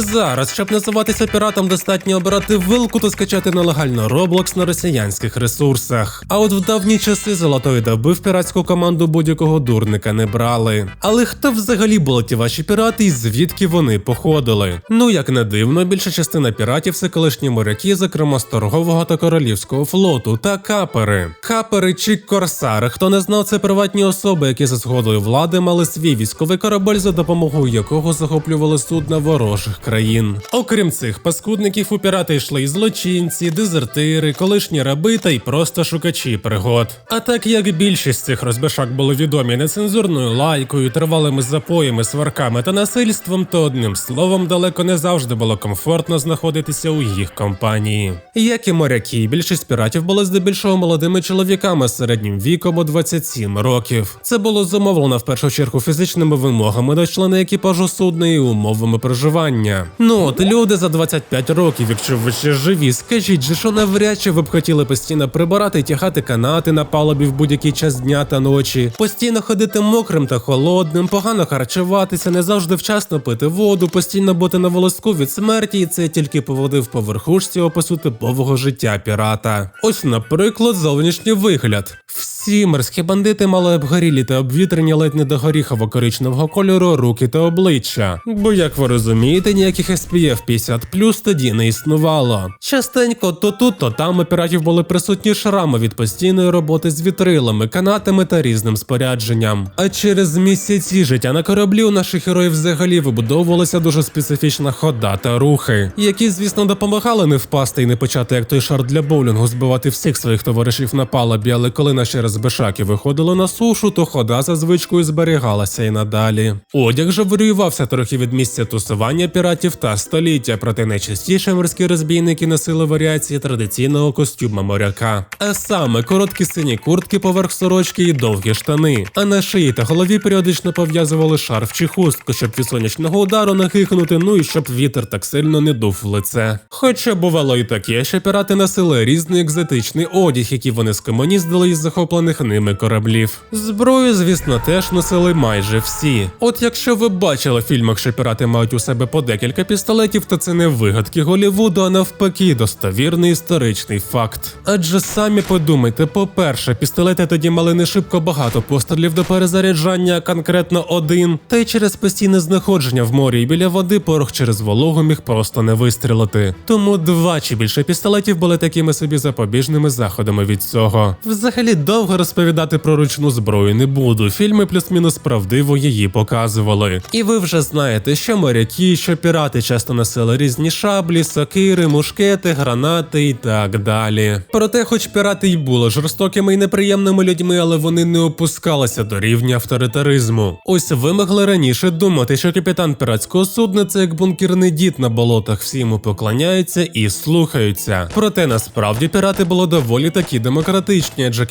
Зараз, щоб називатися піратом, достатньо обирати вилку та скачати нелегально Roblox на росіянських ресурсах. А от в давні часи золотої доби в піратську команду будь-якого дурника не брали. Але хто взагалі були ті ваші пірати і звідки вони походили? Ну як не дивно, більша частина піратів це колишні моряки, зокрема з торгового та королівського флоту та капери. Капери чи корсари, хто не знав, це приватні особи, які за згодою влади мали свій військовий корабель, за допомогою якого захоплювали судна ворожих країн. Окрім цих паскудників, у пірати йшли і злочинці, дезертири, колишні раби та й просто шукачі пригод. А так як більшість цих розбишак були відомі нецензурною лайкою, тривалими запоями, сварками та насильством, то одним словом далеко не завжди було комфортно знаходитися у їх компанії. Як і моряки, більшість піратів були здебільшого молодими чоловіками середнім віком у 27 років. Це було зумовлено в першу чергу фізичними вимогами до члена екіпажу судна і умовами проживання. Ну от люди за 25 років, якщо ви ще живі, скажіть же, що навряд чи ви б хотіли постійно прибирати і тягати канати на палубі в будь-який час дня та ночі, постійно ходити мокрим та холодним, погано харчуватися, не завжди вчасно пити воду, постійно бути на волоску від смерті, і це тільки поводив по верхушці опису типового життя пірата. Ось, наприклад, зовнішній вигляд. Всі морські бандити мали обгорілі та обвітрені ледь не до горіхово-коричневого кольору руки та обличчя. Бо, як ви розумієте, ніяких SPF 50 тоді не існувало. Частенько то тут, то там у піратів були присутні шрами від постійної роботи з вітрилами, канатами та різним спорядженням. А через місяці життя на кораблі у наших героїв взагалі вибудовувалася дуже специфічна хода та рухи, які, звісно, допомагали не впасти і не почати як той шар для боулінгу збивати всіх своїх товаришів на палубі, але коли наші розбишаки виходили на сушу, то хода за звичкою зберігалася і надалі. Одяг же варіювався трохи від місця тусування піратів та століття, проте найчастіше морські розбійники носили варіації традиційного костюма моряка. А саме короткі сині куртки поверх сорочки і довгі штани. А на шиї та голові періодично пов'язували шарф чи хустку, щоб від сонячного удару нахихнути, ну і щоб вітер так сильно не дув в лице. Хоча бувало і таке, що пірати носили різний екзотичний одяг, який вони скомоніздили із захоплених ними кораблів. Зброю, звісно, теж носили майже всі. От якщо ви бачили в фільмах, що пірати мають у себе по декілька пістолетів, то це не вигадки Голівуду, а навпаки, достовірний історичний факт. Адже самі подумайте, по-перше, пістолети тоді мали не шибко багато пострілів до перезаряджання, конкретно один, та й через постійне знаходження в морі і біля води порох через вологу міг просто не вистрілити. Тому два чи більше пістолетів були такими собі запобіжними заходами від цього. Взагалі довго розповідати про ручну зброю не буду. Фільми плюс-мінус правдиво її показували. І ви вже знаєте, що моряки, що пірати часто носили різні шаблі, сокири, мушкети, гранати і так далі. Проте, хоч пірати й були жорстокими і неприємними людьми, але вони не опускалися до рівня авторитаризму. Ось ви могли раніше думати, що капітан піратського судна це як бункерний дід на болотах, всі йому поклоняються і слухаються. Проте насправді пірати були доволі такі демократичні, адже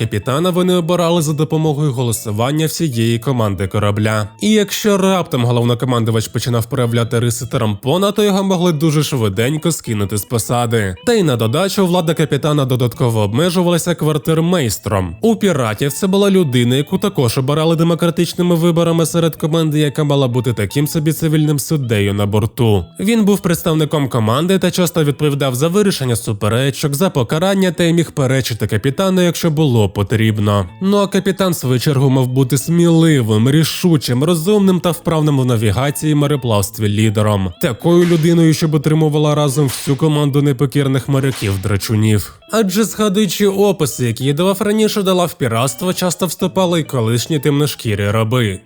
капітана вони обирали за допомогою голосування всієї команди корабля. І якщо раптом головнокомандувач починав проявляти риси тарампона, то його могли дуже швиденько скинути з посади. Та й на додачу влада капітана додатково обмежувалася квартирмейстром. У піратів це була людина, яку також обирали демократичними виборами серед команди, яка мала бути таким собі цивільним суддею на борту. Він був представником команди та часто відповідав за вирішення суперечок, за покарання та й міг перечити капітану, якщо було потрібно. Ну а капітан, в свою чергу, мав бути сміливим, рішучим, розумним та вправним в навігації мореплавстві лідером, такою людиною, щоб отримувала разом всю команду непокірних моряків драчунів. Адже згадуючи описи, які я давав раніше дала в піратство, часто вступали й колишні темношкірі раби.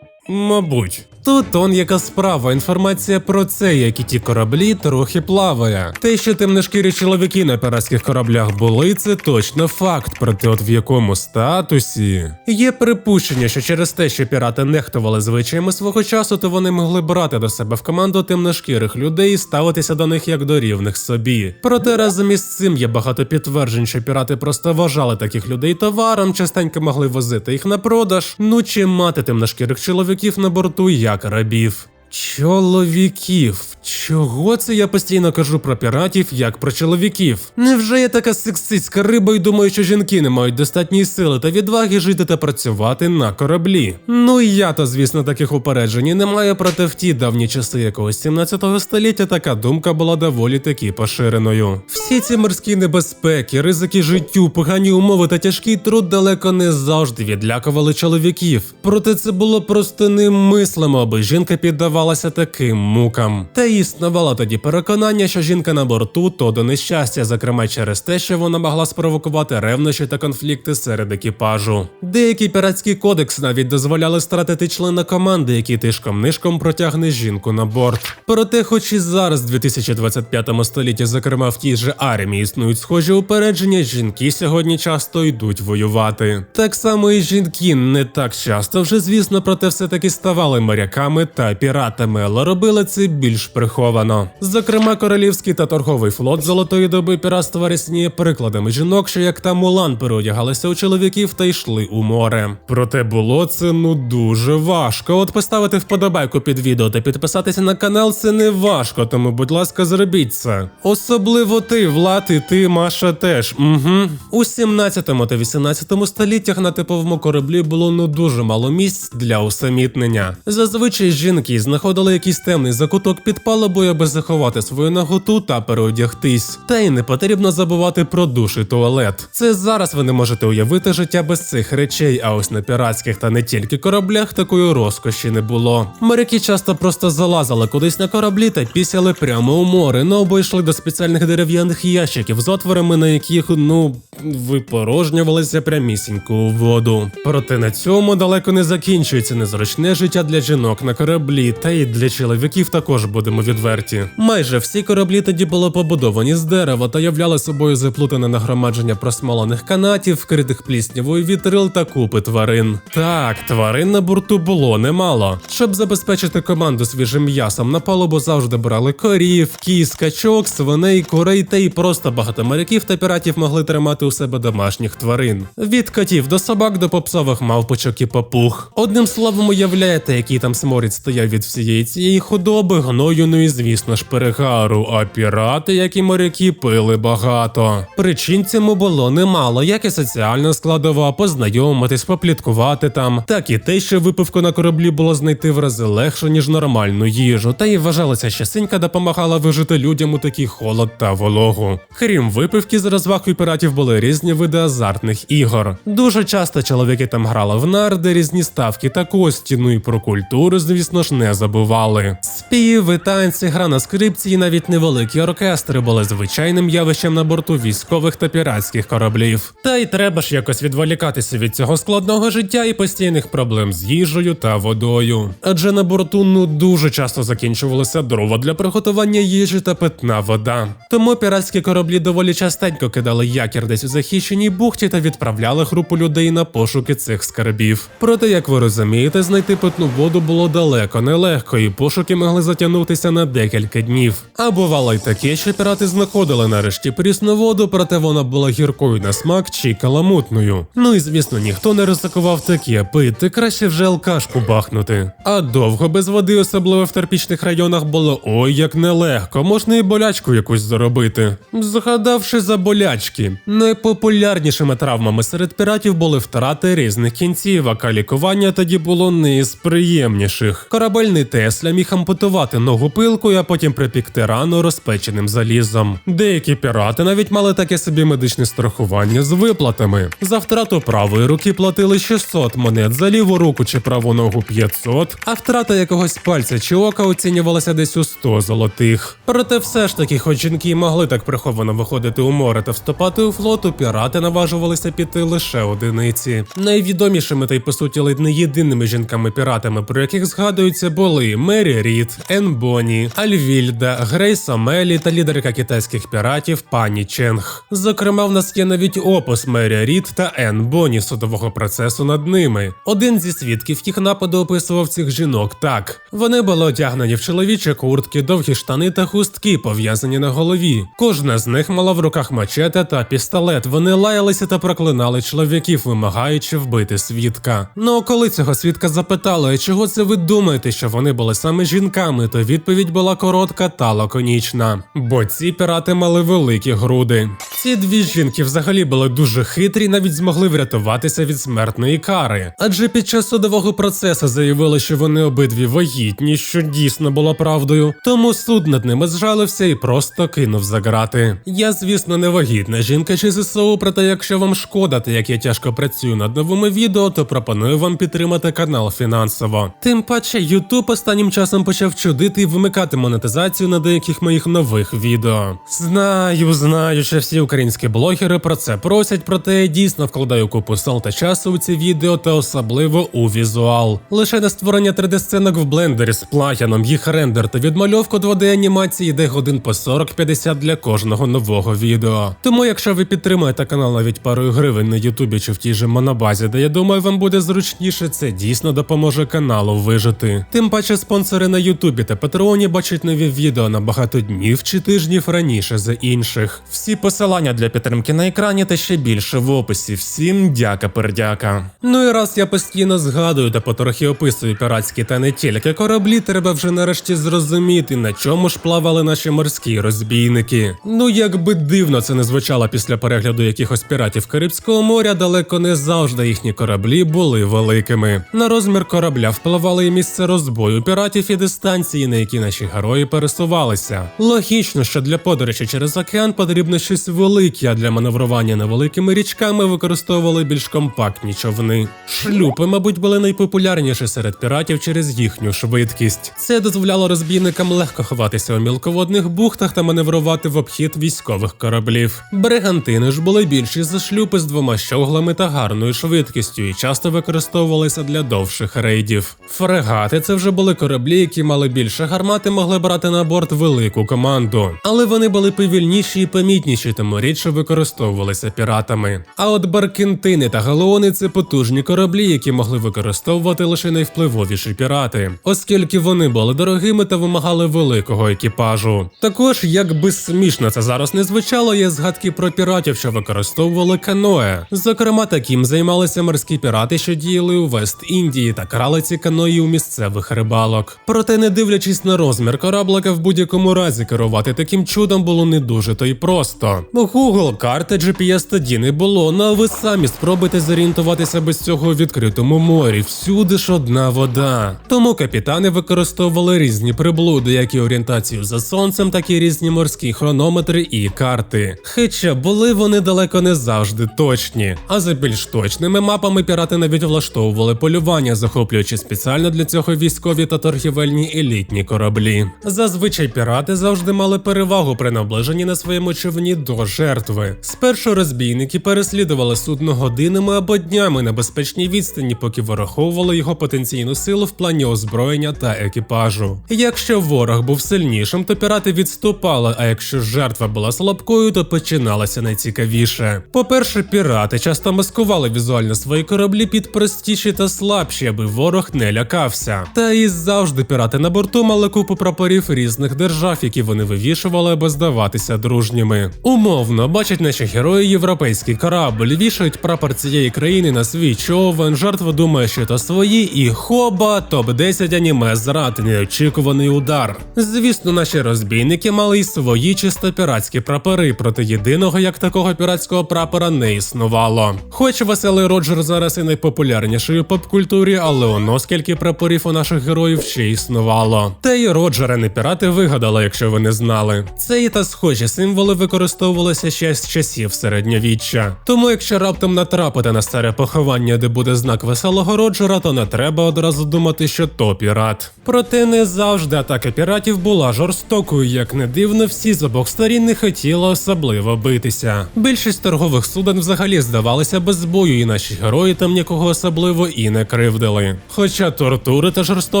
Мабуть. Тут он яка справа. Інформація про це, як і ті кораблі, трохи плаває. Те, що темношкірі чоловіки на піратських кораблях були, це точно факт. Проте, от в якому статусі є припущення, що через те, що пірати нехтували звичаями свого часу, то вони могли брати до себе в команду темношкірих людей і ставитися до них як до рівних собі. Проте разом із цим є багато підтверджень, що пірати просто вважали таких людей товаром, частенько могли возити їх на продаж, ну чи мати темношкірих чоловіків на борту як рабів. Чоловіків. Чого це я постійно кажу про піратів, як про чоловіків? Невже я така сексистська риба і думаю, що жінки не мають достатньої сили та відваги жити та працювати на кораблі? Ну і я то, звісно, таких упереджень і не маю, проте в ті давні часи якогось 17 століття така думка була доволі таки поширеною. Всі ці морські небезпеки, ризики життю, погані умови та тяжкий труд далеко не завжди відлякували чоловіків. Проте це було просто немислимо, аби жінка піддавалася таким мукам. Та існувало тоді переконання, що жінка на борту то до нещастя, зокрема через те, що вона могла спровокувати ревнощі та конфлікти серед екіпажу. Деякі піратські кодекс навіть дозволяли стратити члена команди, який тишком нишком протягне жінку на борт. Проте, хоч і зараз, в 2025 столітті, зокрема в тій же армії, існують схожі упередження, жінки сьогодні часто йдуть воювати. Так само і жінки не так часто вже, звісно, проте все-таки ставали моряками та піратами, але робили це більш приховано. Зокрема, королівський та торговий флот золотої доби піратства рясніє прикладами жінок, що як та Мулан переодягалися у чоловіків та йшли у море. Проте було це ну дуже важко. От поставити вподобайку під відео та підписатися на канал це не важко, тому будь ласка, зробіть це. Особливо ти, Влад, і ти, Маша, теж. Угу. У 17 та 18 століттях на типовому кораблі було ну дуже мало місць для усамітнення. Зазвичай жінки знаходили якийсь темний закуток під палубою, аби заховати свою наготу та переодягтись. Та й не потрібно забувати про душ і туалет. Це зараз ви не можете уявити життя без цих речей, а ось на піратських та не тільки кораблях такої розкоші не було. Моряки часто просто залазили кудись на кораблі та пісяли прямо у море, ну або йшли до спеціальних дерев'яних ящиків з отворами, на яких ну випорожнювалися прямісінько у воду. Проте на цьому далеко не закінчується незручне життя для жінок на кораблі, та й для чоловіків також будемо відверті. Майже всі кораблі тоді були побудовані з дерева та являли собою заплутане нагромадження просмолених канатів, вкритих пліснявою вітрил та купи тварин. Так, тварин на борту було немало. Щоб забезпечити команду свіжим м'ясом, на палубу завжди брали корів, кіз, качок, свиней, курей та й просто багато моряків та піратів могли тримати у себе домашніх тварин. Від котів до собак до попсових мавпочок і папуг. Одним словом, уявляєте, який там сморід стояв від всієї цієї худоби, гною, ну і звісно ж перегару. А пірати, як і моряки, пили багато. Причин цьому було немало, як і соціальна складова, познайомитись, попліткувати там, так і те, що випивку на кораблі було знайти в рази легше, ніж нормальну їжу, та й вважалося, що синька допомагала вижити людям у такий холод та вологу. Крім випивки з розвагою піратів були різні види азартних ігор. Дуже часто чоловіки там грали в нарди, різні ставки та кості, ну і про культуру, звісно ж, не забували. Співи, танці, гра на скрипці і навіть невеликі оркестри були звичайним явищем на борту військових та піратських кораблів. Та й треба ж якось відволікатися від цього складного життя і постійних проблем з їжею та водою. Адже на борту ну дуже часто закінчувалися дрова для приготування їжі та питна вода. Тому піратські кораблі доволі частенько кидали якір десь у захищеній бухті та відправляли групу людей на пошуки цих скарбів. Проте, як ви розумієте, знайти питну воду було далеко нелегко, і пошуки могли затягнутися на декілька днів. А бувало й таке, що пірати знаходили нарешті прісну воду, проте вона була гіркою на смак чи каламутною. Ну і звісно, ніхто не ризикував таке пити, краще вже алкашку бахнути. А довго без води, особливо в терпічних районах, було ой як нелегко, можна і болячку якусь заробити. Згадавши за болячки, найпопулярнішими травмами серед піратів були втрати різних кінцівок, а лікування тоді було не із приємніших. Корабельний Тесля міг ампутувати ногу пилкою, а потім припікти рану розпеченим залізом. Деякі пірати навіть мали таке собі медичне страхування з виплатами. За втрату правої руки платили 600 монет, за ліву руку чи праву ногу 500, а втрата якогось пальця чи ока оцінювалася десь у 100 золотих. Проте все ж таки, хоч жінки могли так приховано виходити у море та вступати у флоту, пірати наважувалися піти лише одиниці. Найвідомішими та й по суті ледь не єдиними жінками-піратами, про яких згадуються, були Мері Рід, Ен Бонні, Альвільда, Грейс Амелі та лідерка китайських піратів пані Ченг. Зокрема, в нас є навіть опис Мері Рід та Ен Бонні судового процесу над ними. Один зі свідків їх нападу описував цих жінок так: вони були одягнені в чоловічі куртки, довгі штани та хустки, пов'язані на голові. Кожна з них мала в руках мачете та пістолет, вони лаялися та проклинали чоловіків, вимагаючи вбити свідка. Ну коли цього свідка запитали, чого це ви думаєте, що вони були саме жінками, то відповідь була коротка та лаконічна. Бо ці пірати мали великі груди. Ці дві жінки взагалі були дуже хитрі, навіть змогли врятуватися від смертної кари. Адже під час судового процесу заявили, що вони обидві вагітні, що дійсно було правдою. Тому суд над ними зжалився і просто кинув за грати. Я, звісно, не вагітна жінка чи ЗСУ, проте якщо вам шкода, та як я тяжко працюю над новими відео, то пропоную вам підтримати канал фінансово. Тим паче, YouTube останнім часом почав чудити і вимикати монетизацію на деяких моїх нових відео. Знаю, знаю, що всі українські блогери про це просять, проте я дійсно вкладаю купу сил та часу у ці відео та особливо у візуал. Лише на створення 3D-сценок в блендері з плагіном, їх рендер та відмальовку 2D анімації йде годин по 40-50 для кожного нового відео. Тому, якщо ви підтримуєте канал навіть парою гривень на Ютубі чи в тій же монобазі, де я думаю, вам буде зручніше, це дійсно допоможе каналу вижити. Тим паче спонсори на Ютубі та Патреоні бачать нові відео на багато днів чи тижнів раніше за інших. Всі посилання для підтримки на екрані та ще більше в описі. Всім дяка пердяка. Ну і раз я постійно згадую та потрохи описую піратські та не тільки кораблі, треба вже нарешті зрозуміти, на чому ж плавали наші морські розбійники. Ну як би дивно це не звучало після перегляду якихось піратів Карибського моря, далеко не завжди їхні кораблі були великими. На розмір корабля впливали і місце розбою піратів і дистанції, на які наші герої пересувалися. Логічно, що для подорожі через океан потрібно щось велике, а для маневрування невеликими річками використовували більш компактні човни. Шлюпи, мабуть, були найпопулярніші серед піратів через їхню швидкість. Це дозволяло розбійникам легко ховатися у мілководних бухтах та маневрувати в обхід військових кораблів. Бригантини ж були більші за шлюпи з двома щоглами та гарною швидкістю і часто використовувалися для довших рейдів. Фрегати це вже були кораблі, які мали більше гармати, могли брати на борт велику команду, але вони були повільніші і помітніші, тому рідше використовувалися піратами. А от баркентини та галеони це потужні кораблі, які могли використовувати лише найвпливовіші пірати, оскільки вони були дорогими та вимагали великого екіпажу. Також, як би смішно це зараз не звучало, є згадки про піратів, що використовували каное. Зокрема, таким займалися морські пірати, що діяли у Вест-Індії та крали ці каної у місцевих рибалок. Проте, не дивлячись на розмір кораблика, в будь-якому разі керувати таким чудом було не дуже то й просто. Google карти GPS тоді не було, ну а ви самі спробуйте зорієнтуватися без цього у відкритому морі. Всюди ж одна вода. Тому капітани використовували різні приблуди, як і орієнтацію за сонцем, так і різні морські хронометри і карти. Хоча були вони далеко не завжди точні. А за більш точними мапами пірати навіть влаштовували полювання, захоплюючи спеціально для цього військові та торгівельні елітні кораблі. Зазвичай пірати завжди мали перевагу при наближенні на своєму човні до жертви. Спершу розбійники переслідували судно годинами або днями на безпечній відстані, поки вираховували його потенційну силу в плані озброєння та екіпажу. Якщо ворог був сильнішим, то пірати відступали, а якщо жертва була слабкою, то починалося найцікавіше. По-перше, пірати часто маскували візуально свої кораблі під простіші та слабші, аби ворог не лякався. Та і завжди пірати на борту мали купу прапорів різних держав, які вони вивішували, аби здаватися дружніми. Умовно, бачать наші герої європейський корабль, вішають прапор цієї країни на свій човен, жертва думає, що то свої, і хоба, топ-10 аніме зрад, неочікуваний удар. Звісно, наші розбійники мали й свої чисто піратські прапори, проти єдиного як такого піратського прапора не існувало. Хоч веселий Роджер зараз і найпопулярніший у поп-культурі, але оно скільки прапорів у наших героїв ще існувало. Та й Роджера не пірати вигадали, якщо ви не знали. Це і та схожі символи використовувалися ще з часів середньовіччя. Тому, якщо раптом натрапити на старе поховання, де буде знак веселого Роджера, то не треба одразу думати, що то пірат. Проте не завжди атака піратів була жорстокою, як не дивно, всі з обох сторін не хотіли особливо битися. Більшість торгових суден взагалі здавалися без бою, і наші герої там нікого особливо і не кривдили. Хоча тортури та жорстокість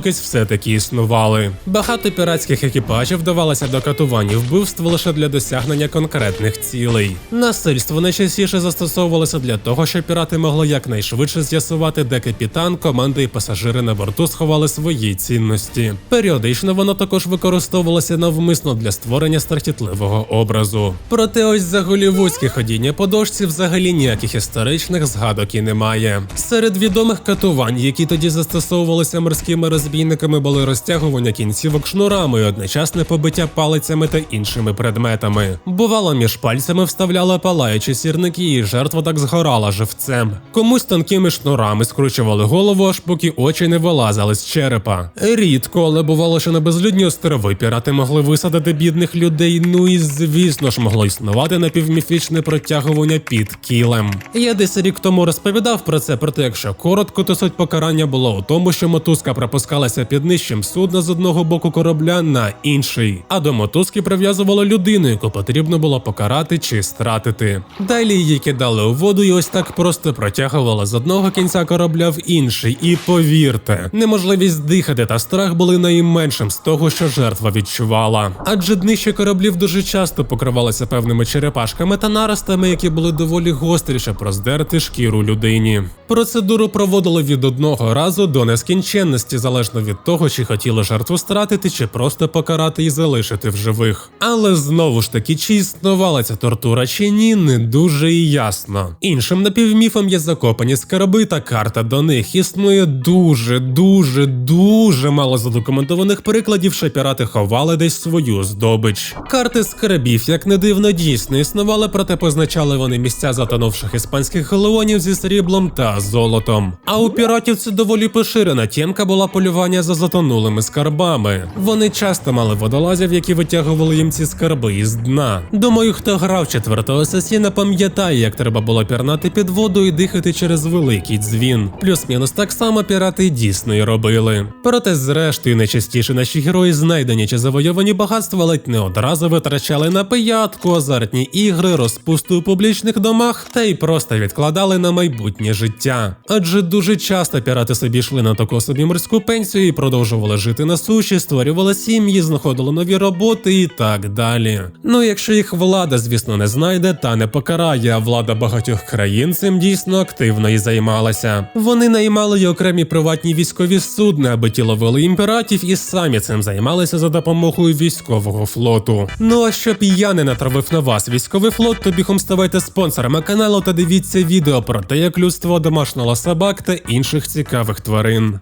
все-таки існували. Багато піратських екіпажів вдавалося до катувань вбивств лише для досягнення конкретних цілей. Насильство найчастіше застосовувалося для того, щоб пірати могли якнайшвидше з'ясувати, де капітан, команда і пасажири на борту сховали свої цінності. Періодично воно також використовувалося навмисно для створення страхітливого образу. Проте ось за голівудським людське ходіння по дошці взагалі ніяких історичних згадок і немає. Серед відомих катувань, які тоді застосовувалися морськими розбійниками, були розтягування кінцівок шнурами і одночасне побиття палицями та іншими предметами. Бувало, між пальцями вставляли палаючі сірники, і жертва так згорала живцем. Комусь тонкими шнурами скручували голову, аж поки очі не вилазили з черепа. Рідко, але бувало, що на безлюдні острови пірати могли висадити бідних людей. Ну і звісно ж могло існувати напівміфічне протягування під кілем. Я десь рік тому розповідав про це, проте якщо коротко, то суть покарання було у тому, що мотузка пропускалася під нижчим судна з одного боку корабля на інший, а до мотузки прив'язувало людину, яку потрібно було покарати чи стратити. Далі її кидали у воду і ось так просто протягували з одного кінця корабля в інший. І повірте, неможливість дихати та страх були найменшим з того, що жертва відчувала. Адже днище кораблів дуже часто покривалося певними черепашками та наростами, які були доволі гострі, щоб роздерти шкіру людині. Процедуру проводили від одного разу до нескінченності, залежно від того, чи хотіли жертву стратити, чи просто покарати і залишити в живих. Але знову ж таки, чи існувала ця тортура чи ні, не дуже і ясно. Іншим напівміфом є закопані скарби та карта до них. Існує дуже, дуже, дуже мало задокументованих прикладів, що пірати ховали десь свою здобич. Карти скарбів, як не дивно, дійсно існували, проте позначали вони місця затонувших іспанських галеонів зі сріблом та золотом. А у піратів це доволі поширена тємка була полювання за затонулими скарбами. Вони часто мали водолазів, які витягували їм ці скарби із дна. Думаю, хто грав четвертого асасіна, пам'ятає, як треба було пірнати під воду і дихати через великий дзвін. Плюс-мінус так само пірати дійсно і робили. Проте, зрештою, найчастіше наші герої знайдені чи завойовані багатства ледь не одразу витрачали на пиятку, азартні ігри, розпусту у публічних домах та й просто відкладали на майбутнє життя. Адже дуже часто пірати собі йшли на таку собі морську пенсію і продовжували жити на суші, створювали сім'ї, знаходили нові роботи і так далі. Ну, якщо їх влада, звісно, не знайде та не покарає, а влада багатьох країн цим дійсно активно і займалася. Вони наймали й окремі приватні військові судна, аби ті ловили імператів і самі цим займалися за допомогою військового флоту. Ну а щоб я не натравив на вас військовий флот, то бігом ставайте спонсорами каналу та дивіться відео про те, як людство домашнало собак та інших цікавих тварин.